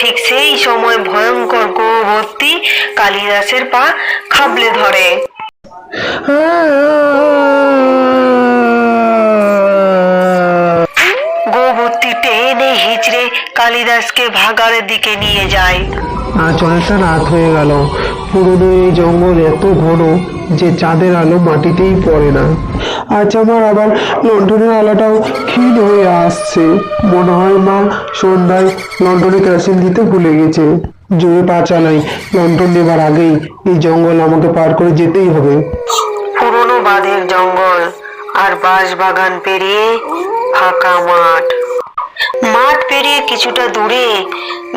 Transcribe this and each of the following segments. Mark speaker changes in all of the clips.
Speaker 1: ঠিক সেই সময় ভয়ঙ্কর গৌভর্তি কালিদাসের পা খাবলে ধরে। গৌভর্তি টেনে হিচড়ে কালিদাসকে ভাগাড়ের দিকে নিয়ে যায়।
Speaker 2: আজ অনেকটা রাত হয়ে গেল। পুরনো এই জঙ্গল এত ঘন যে চাঁদের আলো মাটিতেই পড়ে না। আজ আমার আবার লন্ডনের আলোটাও ক্ষীণ হয়ে আসছে। মনে হয় মা সন্ধ্যায় লন্ডনে ক্যাসিল দিতে ভুলে গেছে। জোরে পা চালাই, লন্ডন নেবার আগেই এই জঙ্গল আমাকে পার করে যেতেই হবে।
Speaker 1: পুরনো বাঁধের জঙ্গল আর বাঁশ বাগান পেরিয়ে ফাঁকা মাঠ। মাঠ পেরিয়ে কিছুটা দূরে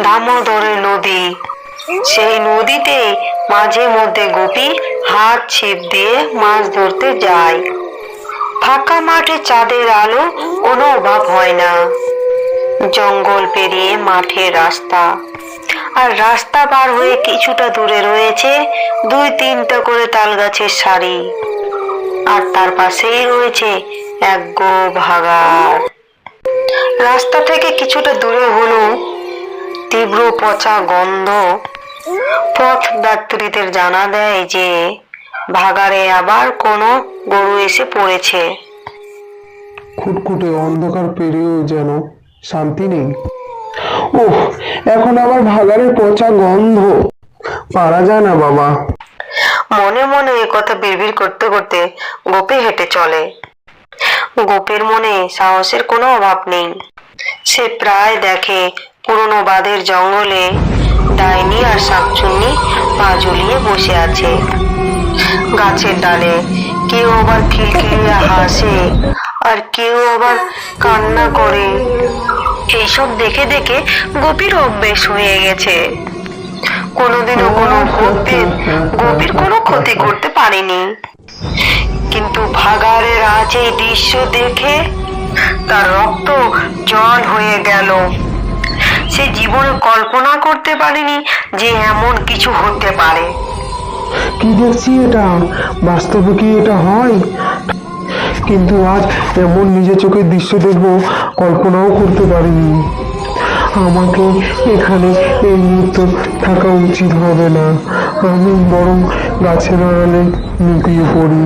Speaker 1: দামোদরের নদী। সেই নদীতে মাঝে মধ্যে গোপী হাত ছিপ দিয়ে মাছ ধরতে যায়। ফাঁকা মাঠে চাঁদের আলো কোনো অভাব হয় না। জঙ্গল পেরিয়ে মাঠের রাস্তা। আর রাস্তা পার হয়ে কিছুটা দূরে রয়েছে দুই তিনটা করে তাল গাছের সারি। আর তার পাশেই রয়েছে এক গো ভাগার রাস্তা থেকে কিছুটা দূরে হলো তীব্র পচা গন্ধ পথ যাত্রীদের জানা দেয় যে ভাগারে আবার কোনো গরু এসে পড়েছে।
Speaker 2: খুটখুটে অন্ধকার পেরিয়েও যেন শান্তি নেই। ওহ এখন আবার ভাগাড়ের পচা গন্ধ। পারা যায় না বাবা।
Speaker 1: মনে মনে এ কথা বিড়বিড় করতে করতে গোপে হেঁটে চলে। গোপের মনে সাহসের কোনো অভাব নেই। সে প্রায় দেখে পুরনো বাঁধের জঙ্গলে ডাইনি আর শাকচুন্নি পা ঝুলিয়ে বসে আছে। গাছের ডালে কেউ আবার খিলখিলিয়ে হাসে আর কেউ আবার কান্না করে। এইসব দেখে দেখে গোপীর অভ্যেস হয়ে গেছে। কোনোদিনও কোনো ভূতপ্রেত গোপীর কোনো ক্ষতি করতে পারেনি। কিন্তু ভাগাড়ের আজ এই দৃশ্য দেখে তার রক্ত জল হয়ে গেল। সে জীবনে কল্পনা করতে পারেনি যে এমন কিছু হতে পারে।
Speaker 2: কি দেখছি এটা? বাস্তবে কি এটা হয়? কিন্তু আজ এমন নিজের চোখের দৃশ্য দেখব কল্পনাও করতে পারিনি। আমাকে এখানে এই মুহূর্ত থাকা উচিত হবে না। আমি বরং গাছের আড়ালে লুকিয়ে পড়ি।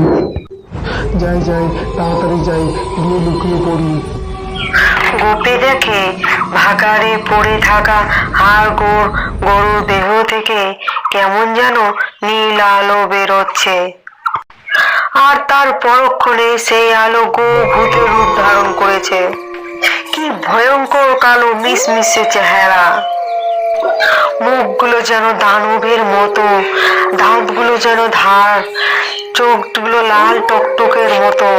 Speaker 2: যাই যাই তাড়াতাড়ি যাই গিয়ে লুকিয়ে পড়ি।
Speaker 1: গোপে দেখে ভাগাড়ে পড়ে থাকা হাড় গোড় গরুর দেহ থেকে কেমন যেন নীল আলো বেরোচ্ছে। আর তার পরক্ষণে সেই আলো গো ভূতের রূপ ধারণ করেছে। কি ভয়ঙ্কর কালো মিশমিশে চেহারা। মুখগুলো যেন দানবের মতো, দাঁতগুলো যেন ধার, চোখগুলো লাল টকটকের মতো।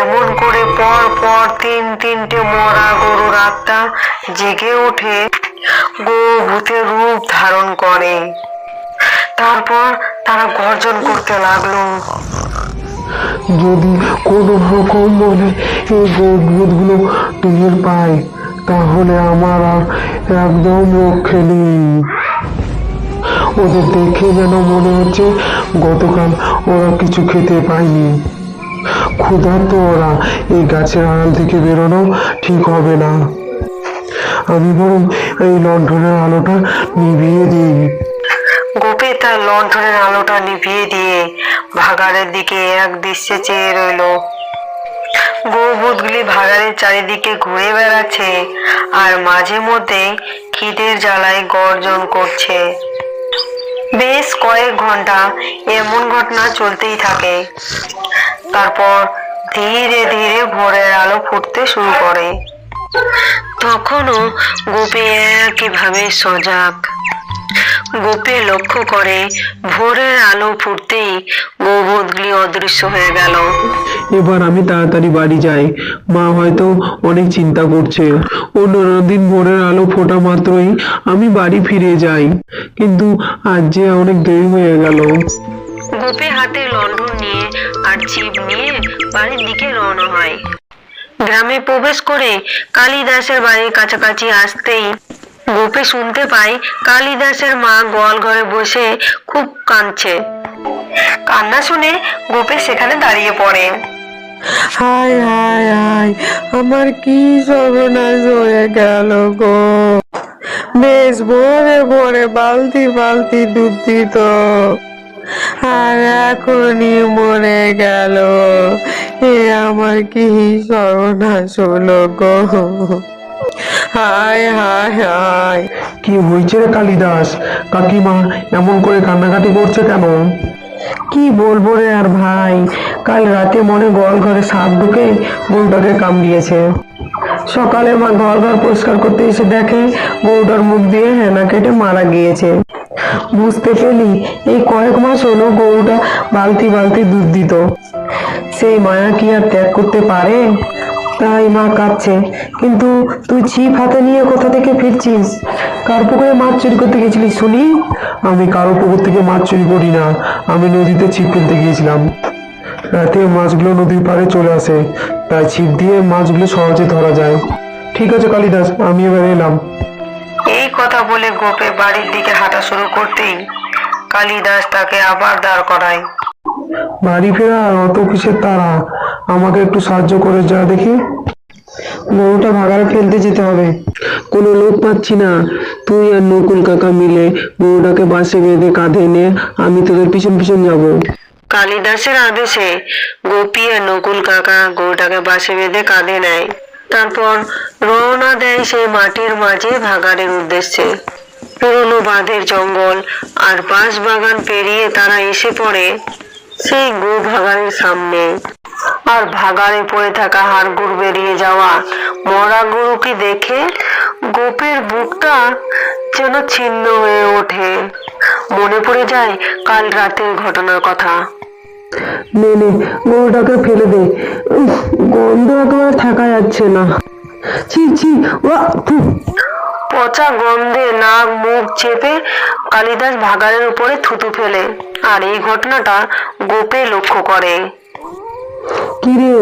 Speaker 1: এমন করে পর পর তিন তিনটে মরা গরুর আত্মা জেগে ওঠে ভূতের রূপ ধারণ করে। তারপর তারা গর্জন করতে লাগল।
Speaker 2: যদি কোনো রকম মনে এই বোধগুলো টের পায়, তাহলে আমার আর একদম রক্ষে নেই। ওদের দেখে যেন মনে হচ্ছে গতকাল ওরা কিছু খেতে পায়নি। ক্ষুধার্ত ওরা। এই গাছের আড়াল থেকে বেরোনো ঠিক হবে না। আমি বরং এই লণ্ঠনের আলোটা নিভিয়ে দিই।
Speaker 1: গোপে তার লণ্ঠনের আলোটা নিভিয়ে দিয়ে ভাগাড়ের দিকে এক দৃশ্যে চেয়ে রইল। গৌভূতগুলি ভাগাড়ের চারিদিকে ঘুরে বেড়াচ্ছে আর মাঝে মধ্যে খিদের জ্বালায় গর্জন করছে। বেশ কয়েক ঘণ্টা এমন ঘটনা চলতেই থাকে। তারপর ধীরে ধীরে ভোরের আলো ফুটতে শুরু করে। তখনও গোপে একইভাবে সজাগ। গোপে লক্ষ্য করে ভোরের আলো ফুটতেই গোবধগুলি অদৃশ্য হয়ে গেল।
Speaker 2: এবার আমি তাড়াতাড়ি বাড়ি যাই। মা হয়তো অনেক চিন্তা করছে। অন্য দিন ভোরের আলো ফোটা মাত্রই আমি বাড়ি ফিরে যাই। কিন্তু আজ যে অনেক দেরি হয়ে গেল।
Speaker 1: গোপে হাতে লন্ডন নিয়ে আর ছিপ নিয়ে বাড়ির দিকে রওনা হয়। গ্রামে প্রবেশ করে কালিদাসের বাড়ির কাছাকাছি আসতেই গোপে শুনতে পায় কালিদাসের মা গোয়াল ঘরে বসে খুব কাঁদছে। কান্না শুনে গোপে সেখানে দাঁড়িয়ে পড়ে।
Speaker 3: হায় হায় হায়, আমার কি সর্বনাশ হয়ে গেল গো। বেশ ভরে ভরে বালতি বালতি দুধ দিত। আর এখনই মরে গেল। এ আমার কি সর্বনাশ হলো গো? হায় হায় হায়।
Speaker 2: কি হয়েছে রে কালিদাস? কাকিমা এমন করে কান্নাকাটি করছে কেন?
Speaker 3: কি বলব রে আর ভাই? কাল রাতে মনে গল ঘরে সাপ ঢুকে গরুটাকে কামড়িয়েছে। সকালে মা ঘর ঘর পরিষ্কার করতে এসে দেখে গরুটার মুখ দিয়ে হেনা কেটে মারা গিয়েছে। বুঝতে পেলি? এই কয়েক মাস হলো গরুটা বালতি বালতি দুধ দিত। সেই মায়া কি আর ত্যাগ করতে পারে? তাই মা কাঁদছে। কিন্তু তুই ছিপ হাতে নিয়ে কোথা থেকে ফিরছিস? কার পুকুরে মাছ চুরি করতে গেছিলিস শুনি?
Speaker 2: আমি কারও পুকুর থেকে মাছ চুরি করি না। আমি নদীতে ছিপ ফেলতে গিয়েছিলাম। রাতে মাছগুলো নদীর পাড়ে চলে আসে। তাই ছিপ দিয়ে মাছগুলো সহজে ধরা যায়। ঠিক আছে কালিদাস, আমি এবার এলাম।
Speaker 1: এই কথা বলে গোপে বাড়ির দিকে হাঁটা শুরু করতেই কালিদাস তাকে আবার দাঁড় করায়।
Speaker 2: বাড়ি ফেরা আর অত কিসের তারা? আমাকে একটু সাহায্য করে যা দেখি।
Speaker 3: গরুটা ভাগাড়ে ফেলতে যেতে হবে।
Speaker 2: কোনো লোক পাচ্ছি না। তুই আর নকুল কাকা মিলে গরুটাকে বাসে বেঁধে কাঁধে নে আমি তোদের পিছন পিছন যাব।
Speaker 1: কালিদাসের আদেশে গোপী আর নকুল কাকা গরুটাকে বাসে বেঁধে কাঁধে নেয়। তারপর রওনা দেয় সেই মাটির মাঝে ভাগাড়ের উদ্দেশ্যে। পুরনো বাঁধের জঙ্গল আর বাঁশ বাগান পেরিয়ে তারা এসে পড়ে সেই গো ভাগাড়ের সামনে। আর ভাগাড়ে পড়ে থাকা হাড়গুড় বেরিয়ে যাওয়া মরা গরুকে দেখে গোপের বুকটা যেন ছিন্ন হয়ে ওঠে। মনে পড়ে যায় কাল রাতের ঘটনার কথা।
Speaker 3: নে নে গরুটাকে ফেলে দে। গন্ধ একেবারে থাকা যাচ্ছে না। ছি ছি ওয়া,
Speaker 1: পচা গন্ধে নাক মুখ চেপে কালিদাস ভাগাড়ের উপরে থুতু ফেলে। আর এই ঘটনাটা গোপে লক্ষ্য করে।
Speaker 3: কি রে?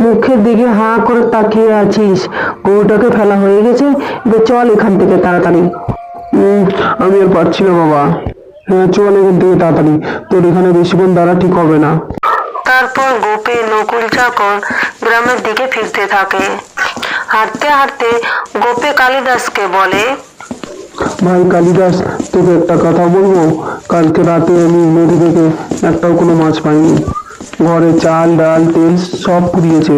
Speaker 3: মুখের দিকে হাঁ করে তাকিয়ে আছিস। গরুটাকে ফেলা হয়ে গেছে? এবার চল এখান থেকে তাড়াতাড়ি।
Speaker 2: উম, আমি আর পারছি না বাবা। হ্যাঁ এখান থেকে তাড়াতাড়ি। তোর এখানে বেশিক্ষণ দাঁড়া ঠিক হবে না।
Speaker 1: তারপর গোপে নকুল চাকর গ্রামের দিকে ফিরতে থাকে। হাঁটতে হাঁটতে গোপে কালিদাসকে বলে
Speaker 2: ভাই কালিদাস তোকে একটা কথা বলব? কালকে রাতে আমি নদী থেকে একটাও কোনো মাছ পাইনি। ঘরে চাল ডাল তেল সব পুড়িয়েছে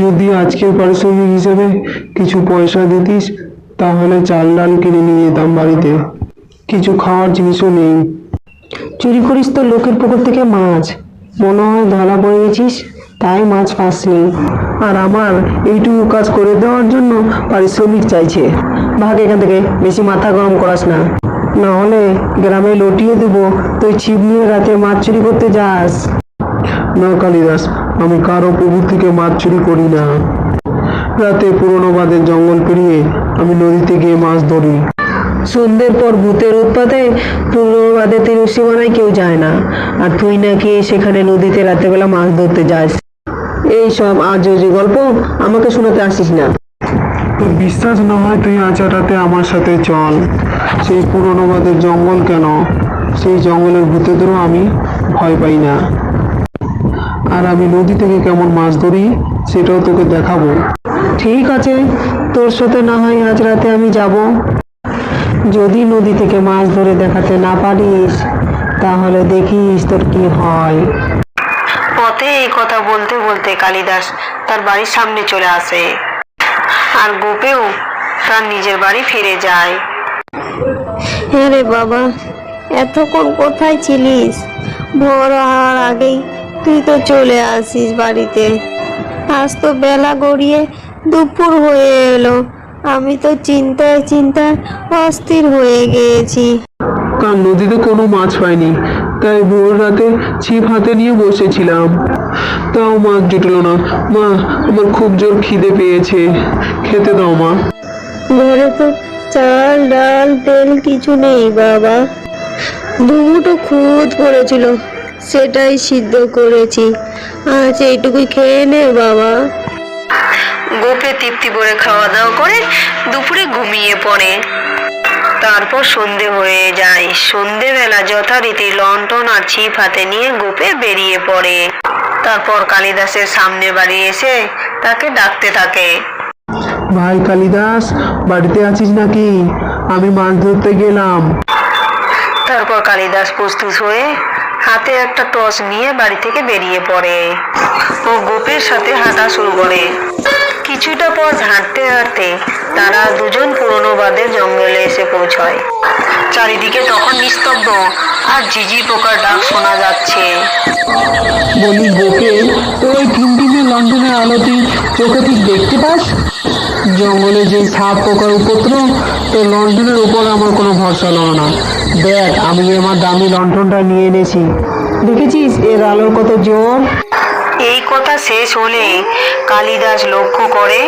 Speaker 2: যদি আজকের পারিশ্রমিক হিসেবে কিছু পয়সা দিতিস তাহলে চাল ডাল কিনে নিয়ে যেতাম বাড়িতে। খাওয়ার জিনিসও নেই।
Speaker 3: চুরি করিস তো লোকের পুকুর থেকে মাছ। মনে হয় ধরা পড়ে গেছিস, তাই মাছ পাসনি। আর আমার এইটুকু কাজ করে দেওয়ার জন্য পারিশ্রমিক চাইছে। ভাগ এখান থেকে, বেশি মাথা গরম করাস না। না হলে গ্রামে লটিয়ে দেবো, তুই ছিপ নিয়ে রাতে মাছ চুরি করতে যাস।
Speaker 2: না কালিদাস, আমি কারও পুকুর থেকে মাছ চুরি করি না। রাতে পুরোনো বাঁধের জঙ্গল পেরিয়ে আমি নদীতে গিয়ে মাছ ধরি।
Speaker 3: সন্ধ্যের পর ভূতের উৎপাতে পুরো বাদেতে রসিমানায় কেউ যায় না। আর তুই নাকি সেখানে নদীতে রাতেবেলা মাছ ধরতে যাস। এই সব আজজি গল্প আমাকে শোনাতে আসিস না।
Speaker 2: তোর বিশ্বাস না হয় তুই আজ রাতে আমার সাথে চল। সেই পুরোনো বাঁধের জঙ্গল কেন? সেই জঙ্গলের ভূতেদেরও আমি ভয় পাই না। আর আমি নদী থেকে কেমন মাছ ধরি সেটাও তোকে দেখাবো।
Speaker 3: ঠিক আছে তোর সাথে না হয় আজ রাতে আমি যাব। যদি নদী থেকে মাছ ধরে দেখাতে না পারিস তাহলে দেখিস তোর কি হয়।
Speaker 1: পথে এই কথা বলতে বলতে কালিদাস তার বাড়ির সামনে চলে আসে। আর গোপেও তার নিজের বাড়ি ফিরে যায়।
Speaker 4: হ্যাঁ রে বাবা এতক্ষণ কোথায় ছিলিস? ভোর হওয়ার আগেই তুই তো চলে আসিস বাড়িতে। আজ তো বেলা গড়িয়ে দুপুর হয়ে এলো। আমি তো চিন্তায় চিন্তায় অস্থির হয়ে গিয়েছি।
Speaker 2: কাল নদীতে কোনো মাছ পাইনি তাই ভোর রাতে ছিপ হাতে নিয়ে বসেছিলাম। তাও মাছ জুটলো না। মা আমার খুব জোর খিদে পেয়েছে। খেতে দাও মা।
Speaker 4: ঘরে তো চাল ডাল তেল কিছু নেই বাবা। দুমুটো খুদ পড়েছিল সেটাই সিদ্ধ করেছি। আজ এইটুকুই খেয়ে নে বাবা।
Speaker 1: গোপে তৃপ্তি করে খাওয়া দাওয়া করে দুপুরে ঘুমিয়ে পড়ে। তারপর সন্ধে হয়ে যায়। সন্ধেবেলা যথারীতি লন্ঠন আর ছিপ হাতে নিয়ে গোপে বেরিয়ে পড়ে। তারপর কালিদাসের সামনে বাড়ি এসে তাকে ডাকতে থাকে।
Speaker 2: ভাই কালিদাস বাড়িতে আছিস নাকি? আমি মাছ ধরতে গেলাম।
Speaker 1: তারপর কালিদাস প্রস্তুত হয়ে হাতে একটা টর্চ নিয়ে বাড়ি থেকে বেরিয়ে পড়ে ও গোপের সাথে হাঁটা শুরু করে। কিছুটা পথ হাঁটতে হাঁটতে তারা দুজন পুরনো বাদের জঙ্গলে এসে পৌঁছয়। চারিদিকে তখন নিস্তব্ধ, আর ঝিঝি পোকার ডাক শোনা যাচ্ছে।
Speaker 3: বলি তোর ওই টিমটিমে লন্ডনের আলোতে চোখে ঠিক দেখতে পাস? জঙ্গলে যে সাপ পোকার উপদ্রব, তো লন্ডনের উপর আমার কোনো ভরসা হলো না। দেখ, আমি আমার দামি লন্ঠনটা নিয়ে এনেছি। দেখেছিস, এর আলোর কত জোর?
Speaker 1: এই কথা শেষ হলে কালিদাস লক্ষ্য করে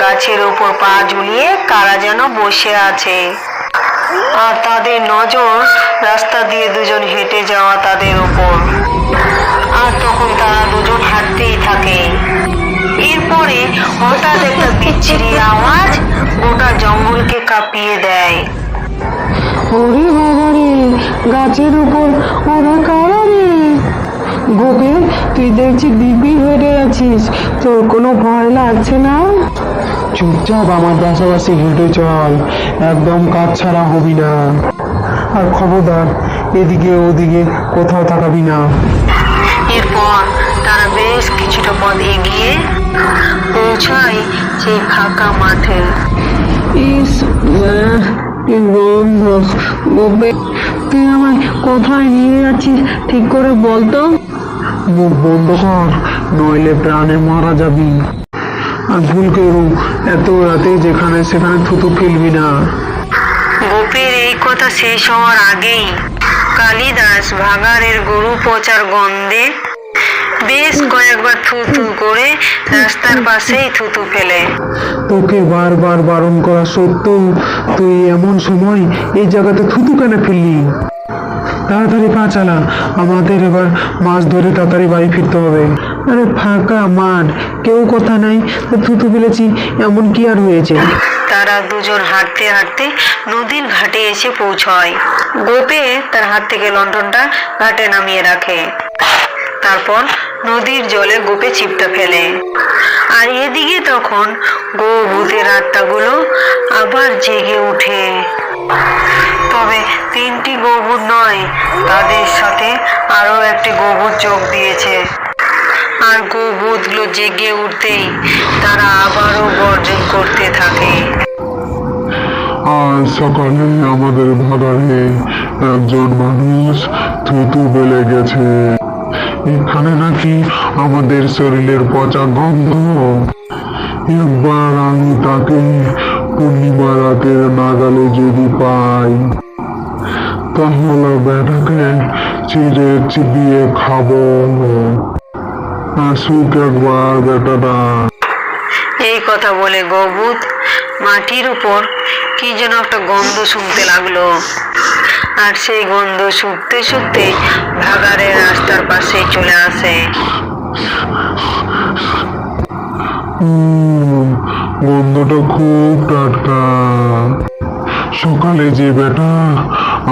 Speaker 1: গাছের উপর পা ঝুলিয়ে কারা যেন বসে আছে। আর তাদের নজর রাস্তা দিয়ে দুজন হেঁটে যাওয়া তাদের উপর। আর তখন তারা দুজন হাঁটতেই থাকে। এরপরে হঠাৎ একটা বিচ্ছিরি আওয়াজ গোটা জঙ্গলকে কাঁপিয়ে দেয়।
Speaker 3: ওরে বাবা রে গাছের উপর ওরা কারা গোপে তুই দেখছি দিব্যি হেঁটে আছিস তোর কোনো ভয় লাগছে না?
Speaker 2: চুপচাপ আমার পাশাপাশি হেঁটে চল একদম কাজ ছাড়া হবি না। আর খবরদার এদিকে ওদিকে কোথাও তাকাবি না।
Speaker 1: এরপর তারা বেশ কিছুটা পথ এগিয়ে পৌঁছায় সেই ফাঁকা মাঠে।
Speaker 3: ইস তুই আমায় কোথায় নিয়ে যাচ্ছিস ঠিক করে বলতো?
Speaker 2: মুখ বন্ধ কর নইলে প্রাণে মারা যাবি। আর ভুল করু, এত রাতে যেখানে সেখানে থুতু ফেলবি না।
Speaker 1: গোপের এই কথা শেষ হওয়ার আগেই কালিদাস ভাগারের গরু পচার গন্ধে বেশ কয়েকবার থুতু করে রাস্তার পাশেই থুতু ফেলে।
Speaker 2: তোকে বারবার বারণ করা সত্ত্বেও তুই এমন সময় এই জায়গাতে থুতু কেন ফেললি? তাড়াতাড়ি পা চালা আমাদের এবার মাছ ধরে তাড়াতাড়ি বাড়ি ফিরতে হবে। আরে ফাঁকা মাঠ কেউ কথা নাই থুতু ফেলেছি এমন কি আর হয়েছে?
Speaker 1: তারা দুজন হাঁটতে হাঁটতে নদীর ঘাটে এসে পৌঁছয়। গোপে তার হাত থেকে লণ্ঠনটা ঘাটে নামিয়ে রাখে। তারপর নদীর জলে গোপে চিপটা ফেলে। আর এদিকে তখন গো ভূতের আত্মাগুলো আবার জেগে উঠে তবে তিনটি গোবুর নয়, তাদের সাথে আরও একটি গোবুর যোগ দিয়েছে। আর গোবুধগুলো জেগে উঠতেই তারা আবারও গর্জন করতে থাকে।
Speaker 5: আজ সকালে আমাদের ভাগাড়ে একজন মানুষ থুতু বেলে গেছে। এখানে নাকি আমাদের শরীরের পচা গন্ধ। একবার আমি তাকে পূর্ণিমা রাতের নাগালে যদি পাই, তাহলে বেটাকে চিড়ে চিবিয়ে খাব। আসুক একবার বেটাটা
Speaker 1: এই কথা বলে গবুত মাটির উপর কি যেন একটা গন্ধ শুনতে লাগল। আর সেই গন্ধ শুকতে শুকতে ভাগাড়ের পাশে চলে আসে।
Speaker 5: গন্ধটা খুব টাটকা। সকালে যে বেটা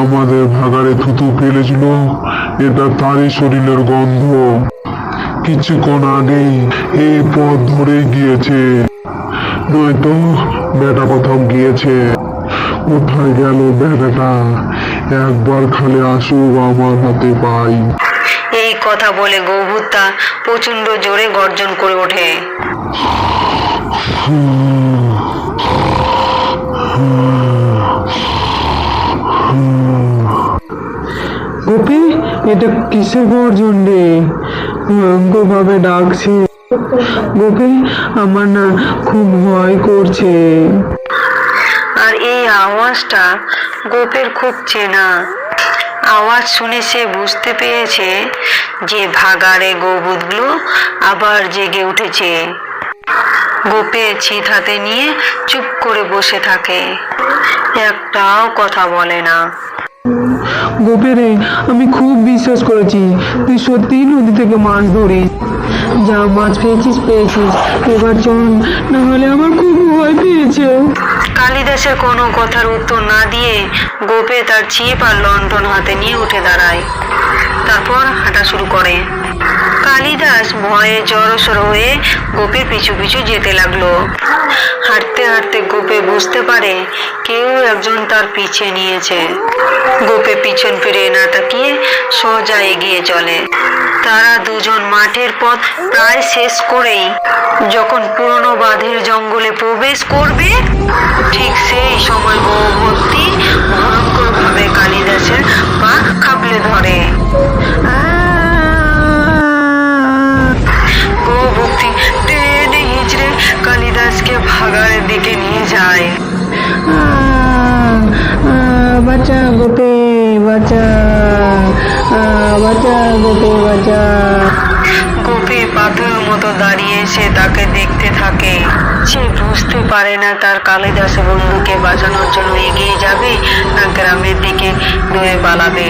Speaker 5: আমাদের ভাগাড়ে থুতু ফেলেছিল, এটা তারই শরীরের গন্ধ। কিছুক্ষণ আগেই এই পথ ধরে গিয়েছে। নয়তো বেটা কোথাও গিয়েছে। কোথায় গেল বেটাটা একবার খালি আসুক আমার হাতে পাই।
Speaker 1: এই কথা বলে গভুতটা প্রচণ্ড জোরে গর্জন করে ওঠে।
Speaker 2: গোপি এটা কিসের গর্জন রে? ভাবে ডাকছে। গোপি আমার না খুব ভয় করছে।
Speaker 1: আর এই আওয়াজটা গোপের খুব চেনা। আওয়াজ শুনে সে বুঝতে পেরেছে যে ভাগাড়ে গৌবুধগুলো আবার জেগে উঠেছে। গোপে ছিট হাতে নিয়ে চুপ করে বসে থাকে। একটাও কথা বলে না।
Speaker 2: গোপে রে আমি খুব বিশ্বাস করেছি। তুই সত্যিই নদী থেকে মাছ ধরিস। যা মাছ পেয়েছিস পেয়েছিস। এবার চল না হলে আমার খুব ভয় পেয়েছে।
Speaker 1: কালিদাসের কোনো কথার উত্তর না দিয়ে গোপে তার চিপ আর লণ্ঠন হাতে নিয়ে উঠে দাঁড়ায়। তারপর হাঁটা শুরু করে। কালিদাস ভয়ে জড়সড় হয়ে গোপের পিছু পিছু যেতে লাগল। হাঁটতে হাঁটতে গোপে বুঝতে পারে কেউ একজন তার পিছে নিয়েছে। গোপে পিছন ফিরে না তাকিয়ে সোজা এগিয়ে চলে। তারা দুজন মাঠের পথ প্রায় শেষ করেই। যখন পুরনো বাঁধের জঙ্গলে প্রবেশ করবে, ঠিক সেই সময় গৌভর্তি ভয়ঙ্কর ভাবে কালিদাসের পা খাবলে ধরে। গৌভক্তি টেনে হিচড়ে কালিদাসকে ভাগাড়ের দিকে নিয়ে যায়। গোপী পাথর মতো দাঁড়িয়ে সে তাকে দেখতে থাকে। সে বুঝতে পারে না তার কালিদাস বন্ধুকে বাঁচানোর জন্য এগিয়ে যাবে না গ্রামের দিকে দূরে পালাবে।